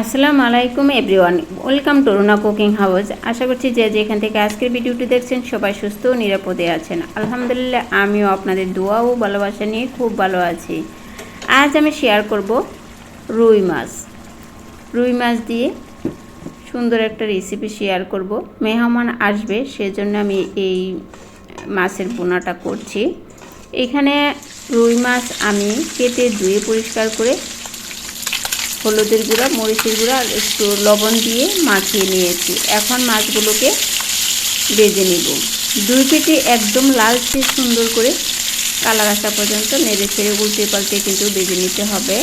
আসসালামু আলাইকুম everyone, welcome to Runa cooking house. আশা করছি যে যেখান থেকে আজকের ভিডিওটি দেখছেন সবাই সুস্থ ও নিরাপদে আছেন। আলহামদুলিল্লাহ, আমিও আপনাদের দোয়া ও ভালোবাসা নিয়ে খুব ভালো আছি। আজ আমি শেয়ার করব রুই মাছ। রুই মাছ দিয়ে সুন্দর একটা রেসিপি শেয়ার করব। মেহমান আসবে, সেজন্য আমি এই মাছের বোনাটা করছি। এখানে রুই মাছ আমি কেটে ধুয়ে পরিষ্কার করে হলুদের গুঁড়া, মরিচের গুঁড়া আর একটু লবণ দিয়ে মাখিয়ে নিয়েছি। এখন মাছগুলোকে বেজে নিব। দুই পেটে একদম লালচে সুন্দর করে কালার আসা পর্যন্ত নেড়ে ছেড়ে উল্টে পাল্টে কিন্তু বেজে নিতে হবে।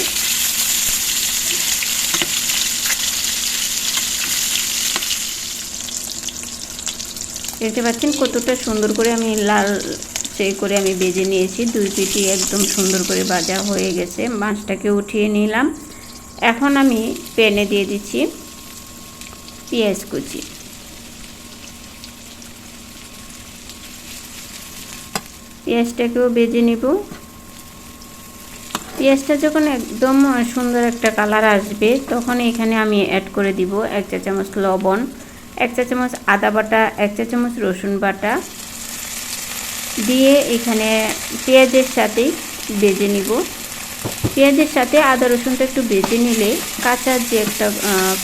দেখতে পাচ্ছেন কতটা সুন্দর করে আমি লাল সেই করে আমি বেজে নিয়েছি। দুই পিটি একদম সুন্দর করে ভাজা হয়ে গেছে। মাছটাকে উঠিয়ে নিলাম। এখন আমি প্যানে দিয়ে দিচ্ছি পেঁয়াজ কুচি। পেঁয়াজটাকেও বেজে নিব। পেঁয়াজটা যখন একদম সুন্দর একটা কালার আসবে, তখন এখানে আমি অ্যাড করে দিব এক চা চামচ লবণ, এক চা চামচ আদা বাটা, এক চা চামচ রসুন বাটা। দিয়ে এখানে পেঁয়াজের সাথেই বেজে নিব। পেঁয়াজের সাথে আদা রসুনটা একটু বেজে নিলে কাঁচার যে একটা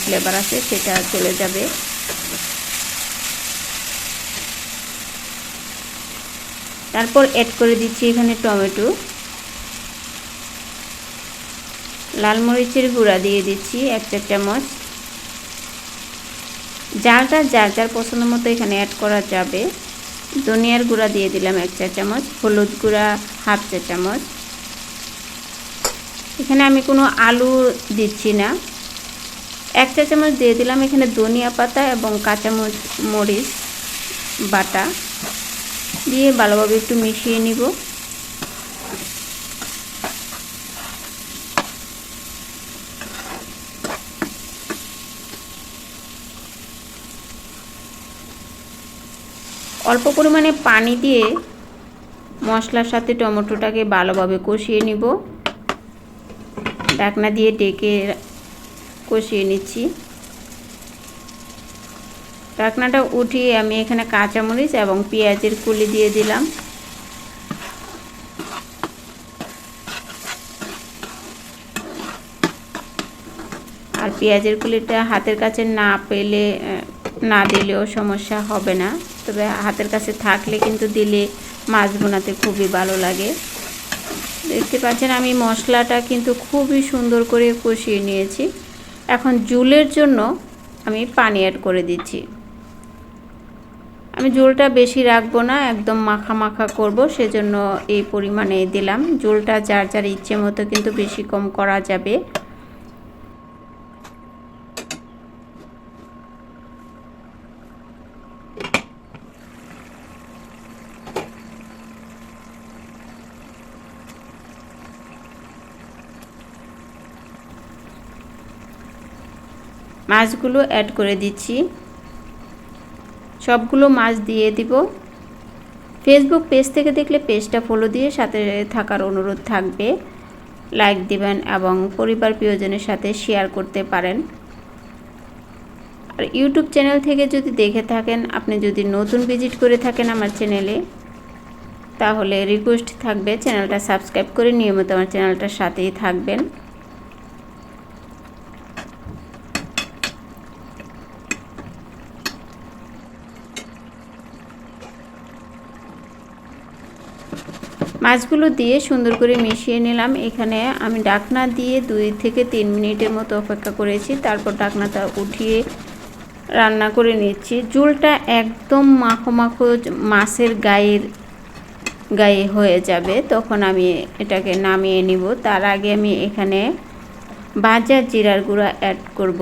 ফ্লেভার আছে সেটা চলে যাবে। তারপর অ্যাড করে দিচ্ছি এখানে টমেটো। লাল মরিচের গুঁড়া দিয়ে দিচ্ছি এক চার চামচ। যারটা, যার যার পছন্দ মতো এখানে অ্যাড করা যাবে। ধনিয়ার গুঁড়া দিয়ে দিলাম এক চা চামচ, হলুদ গুঁড়া হাফ চা চামচ। এখানে আমি কোনো আলু দিচ্ছি না। এক চা চামচ দিয়ে দিলাম এখানে ধনিয়া পাতা এবং কাঁচা মরিচ বাটা। দিয়ে ভালোভাবে একটু মিশিয়ে নিব। অল্প পরিমাণে পানি দিয়ে মশলার সাথে টমেটোটাকে ভালোভাবে কষিয়ে নিব। ঢাকনা দিয়ে ডেকে কষিয়ে নিচ্ছি। ঢাকনাটা উঠিয়ে আমি এখানে কাঁচামরিচ এবং পেঁয়াজের কুলি দিয়ে দিলাম। আর পেঁয়াজের কুলিটা হাতের কাছে না পেলে না দিলেও সমস্যা হবে না। তবে হাতের কাছে থাকলে কিন্তু দিলে মাছ বোনাতে খুবই ভালো লাগে। দেখতে পাচ্ছেন, আমি মশলাটা কিন্তু খুবই সুন্দর করে কষিয়ে নিয়েছি। এখন জুলের জন্য আমি পানি অ্যাড করে দিচ্ছি। আমি জোলটা বেশি রাখব না, একদম মাখা মাখা করব, সেজন্য এই পরিমাণে দিলাম। জোলটা যার যার ইচ্ছে মতো কিন্তু বেশি কম করা যাবে। মাছগুলো অ্যাড করে দিচ্ছি। সবগুলো মাছ দিয়ে দিব। ফেসবুক পেজ থেকে দেখলে পেজটা ফলো দিয়ে সাথে থাকার অনুরোধ থাকবে। লাইক দিবেন এবং পরিবার প্রিয়জনের সাথে শেয়ার করতে পারেন। আর ইউটিউব চ্যানেল থেকে যদি দেখে থাকেন, আপনি যদি নতুন ভিজিট করে থাকেন আমার চ্যানেলে তাহলে রিকোয়েস্ট থাকবে চ্যানেলটা সাবস্ক্রাইব করে নিয়মিত আমার চ্যানেলটার সাথেই থাকবেন। মাছগুলো দিয়ে সুন্দর করে মিশিয়ে নিলাম। এখানে আমি ডাকনা দিয়ে দুই থেকে তিন মিনিটের মতো অপেক্ষা করেছি। তারপর ডাকনাটা উঠিয়ে রান্না করে নিচ্ছি। জুলটা একদম মাখো মাখো মাছের গায়ের গায়ে হয়ে যাবে। তখন আমি এটাকে নামিয়ে নিব। তার আগে আমি এখানে ভাজা জিরার গুঁড়া অ্যাড করব,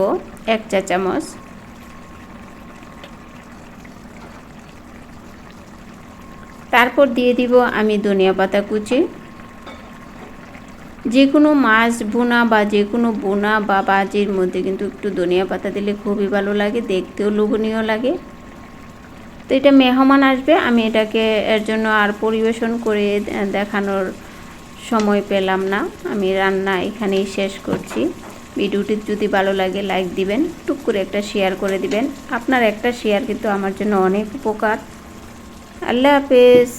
এক চা চামচ। তারপর দিয়ে দিব আমি ধনিয়া পাতা কুচি। যে কোনো মাছ বোনা বা যে কোনো বোনা বা বাজির মধ্যে কিন্তু একটু ধনিয়া পাতা দিলে খুবই ভালো লাগে, দেখতেও লোভনীয় লাগে। তো এটা মেহমান আসবে, আমি এটাকে এর জন্য আর পরিবেশন করে দেখানোর সময় পেলাম না। আমি রান্না এখানেই শেষ করছি। ভিডিওটি যদি ভালো লাগে লাইক দিবেন, টুক করে একটা শেয়ার করে দিবেন। আপনার একটা শেয়ার কিন্তু আমার জন্য অনেক উপকার। আল্লাহ হাফেজ।